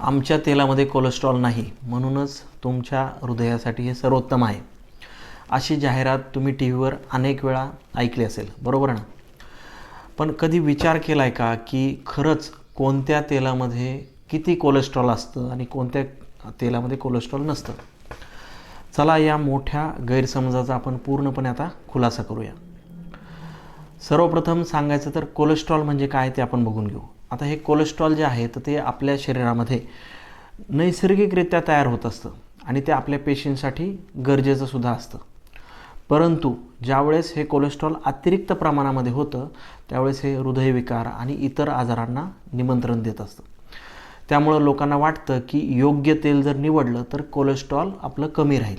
आमच्या तेलामध्ये कोलेस्ट्रॉल नाही म्हणूनच तुमच्या हृदयासाठी हे सर्वोत्तम आहे. अशी जाहिरात तुम्ही टी व्हीवर अनेक वेळा ऐकली असेल बरोबर ना? पण कधी विचार केला आहे का की खरंच कोणत्या तेलामध्ये किती कोलेस्ट्रॉल असतं आणि कोणत्या तेलामध्ये कोलेस्ट्रॉल नसतं? चला या मोठ्या गैरसमजाचा आपण पूर्णपणे आता खुलासा करूया. सर्वप्रथम सांगायचं तर कोलेस्ट्रॉल म्हणजे काय ते आपण बघून घेऊ. आता हे कोलेस्ट्रॉल जे आहे तर ते आपल्या शरीरामध्ये नैसर्गिकरित्या तयार होत असतं आणि ते आपल्या पेशींसाठी गरजेचं सुद्धा असतं. परंतु ज्यावेळेस हे कोलेस्ट्रॉल अतिरिक्त प्रमाणामध्ये होतं त्यावेळेस हे हृदयविकार आणि इतर आजारांना निमंत्रण देत असतं. त्यामुळं लोकांना वाटतं की योग्य तेल जर निवडलं तर कोलेस्ट्रॉल आपलं कमी राहील.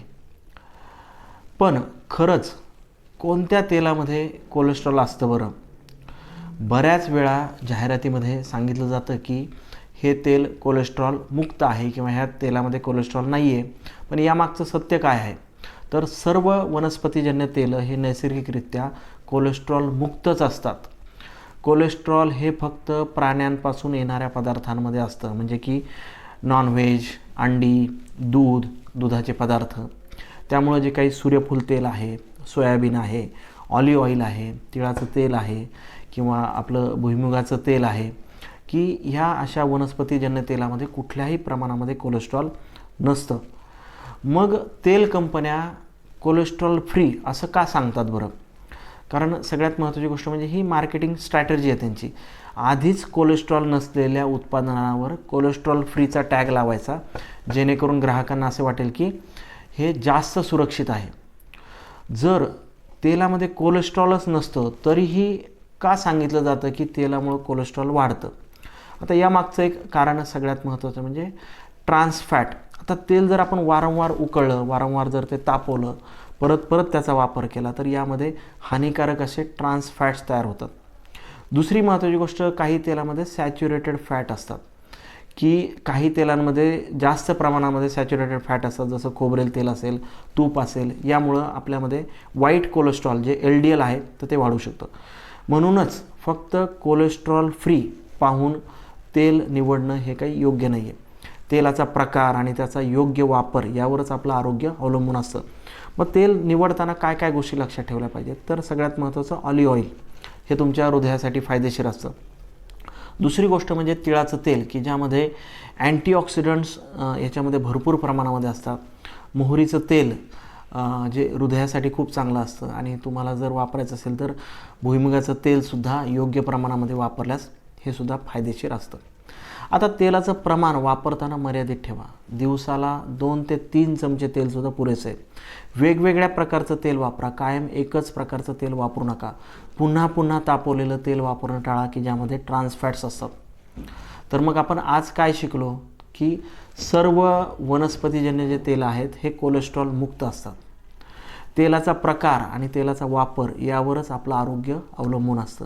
पण खरंच कोणत्या तेलामध्ये कोलेस्ट्रॉल असतं बरं? बऱ्याच वेळा जाहिरातीमध्ये सांगितलं जातं की हे तेल कोलेस्ट्रॉल मुक्त आहे किंवा ह्या तेलामध्ये कोलेस्ट्रॉल नाही आहे पण यामागचं सत्य काय आहे? तर सर्व वनस्पतीजन्य तेलं हे नैसर्गिकरित्या कोलेस्ट्रॉल मुक्तच असतात. कोलेस्ट्रॉल हे फक्त प्राण्यांपासून येणाऱ्या पदार्थांमध्ये असतं म्हणजे की नॉनव्हेज अंडी दूध दुधाचे पदार्थ. त्यामुळं जे काही सूर्यफूल तेल आहे सोयाबीन आहे ऑलिव्ह ऑइल आहे तिळाचं तेल आहे किंवा आपलं भुईमुगाचं तेल आहे की ह्या अशा वनस्पतीजन्य तेलामध्ये कुठल्याही प्रमाणामध्ये कोलेस्ट्रॉल नसतं. मग तेल कंपन्या कोलेस्ट्रॉल फ्री असं का सांगतात बरं? कारण सगळ्यात महत्त्वाची गोष्ट म्हणजे ही मार्केटिंग स्ट्रॅटर्जी आहे त्यांची. आधीच कोलेस्ट्रॉल नसलेल्या उत्पादनावर कोलेस्ट्रॉल फ्रीचा टॅग लावायचा जेणेकरून ग्राहकांना असे वाटेल की हे जास्त सुरक्षित आहे. जर तेलामध्ये कोलेस्ट्रॉलच नसतं तरीही का सांगितलं जातं की तेलामुळं कोलेस्ट्रॉल वाढतं? आता यामागचं एक कारण सगळ्यात महत्त्वाचं म्हणजे ट्रान्सफॅट आता तेल जर आपण वारंवार उकळलं वारंवार जर ते तापवलं परत परत त्याचा वापर केला तर यामध्ये हानिकारक असे ट्रान्सफॅट्स तयार होतात. दुसरी महत्त्वाची गोष्ट काही तेलामध्ये सॅच्युरेटेड फॅट असतात. की काही तेलांमध्ये जास्त प्रमाणामध्ये सॅच्युरेटेड फॅट असतात जसं खोबरेल तेल असेल तूप असेल यामुळं आपल्यामध्ये वाईट cholesterol J L D L आहे तर ते वाढू शकतं. म्हणूनच फक्त कोलेस्ट्रॉल फ्री पाहून तेल निवडणं हे काही योग्य नाही आहे तेलाचा प्रकार आणि त्याचा योग्य वापर यावरच आपलं आरोग्य अवलंबून असतं. मग तेल निवडताना काय काय गोष्टी लक्षात ठेवल्या पाहिजेत? तर सगळ्यात महत्त्वाचं ऑलिव्ह ऑइल हे तुमच्या हृदयासाठी फायदेशीर असतं. दुसरी गोष्ट म्हणजे तिळाचं तेल की ज्यामध्ये अँटीऑक्सिडंट्स याच्यामध्ये भरपूर प्रमाणामध्ये असतात. मोहरीचं तेल जे हृदयासाठी खूप चांगलं असतं. आणि तुम्हाला जर वापरायचं असेल तर भुईमुगाचं तेलसुद्धा योग्य प्रमाणामध्ये वापरल्यास हे सुद्धा फायदेशीर असतं. आता तेलाचं प्रमाण वापरताना मर्यादित ठेवा. दिवसाला दोन ते तीन चमचे तेलसुद्धा पुरेसे आहे. वेगवेगळ्या प्रकारचं तेल वापरा. कायम एकच प्रकारचं तेल वापरू नका. पुन्हा पुन्हा तापवलेलं तेल वापरणं टाळा की ज्यामध्ये ट्रान्सफॅट्स असतात. तर मग आपण आज काय शिकलो? की सर्व वनस्पतीजन्य जे तेल आहेत हे कोलेस्ट्रॉल मुक्त असतात. तेलाचा प्रकार आणि तेलाचा वापर यावरच आपलं आरोग्य अवलंबून असतं.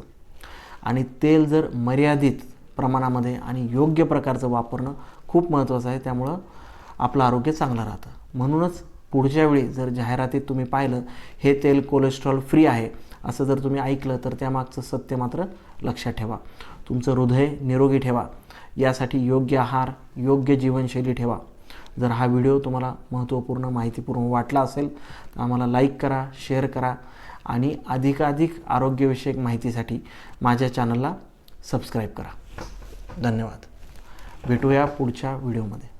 आणि तेल जर मर्यादित प्रमाणामध्ये आणि योग्य प्रकारचं वापरणं खूप महत्त्वाचं आहे त्यामुळं आपलं आरोग्य चांगलं राहतं. म्हणूनच पुढच्या वेळी जर जाहिरातीत तुम्ही पाहिलं हे तेल कोलेस्ट्रॉल फ्री आहे असं जर तुम्ही ऐकलं तर त्यामागचं सत्य मात्र लक्षात ठेवा. तुमचं हृदय निरोगी ठेवा. यासाठी योग्य आहार योग्य जीवनशैली ठेवा. जर हा व्हिडिओ तुम्हाला महत्त्वपूर्ण माहितीपूर्ण वाटला असेल तर आम्हाला लाईक करा शेअर करा आणि अधिकाधिक आरोग्यविषयक माहितीसाठी माझ्या चॅनलला सबस्क्राईब करा. धन्यवाद. भेटूया पुढच्या व्हिडिओमध्ये.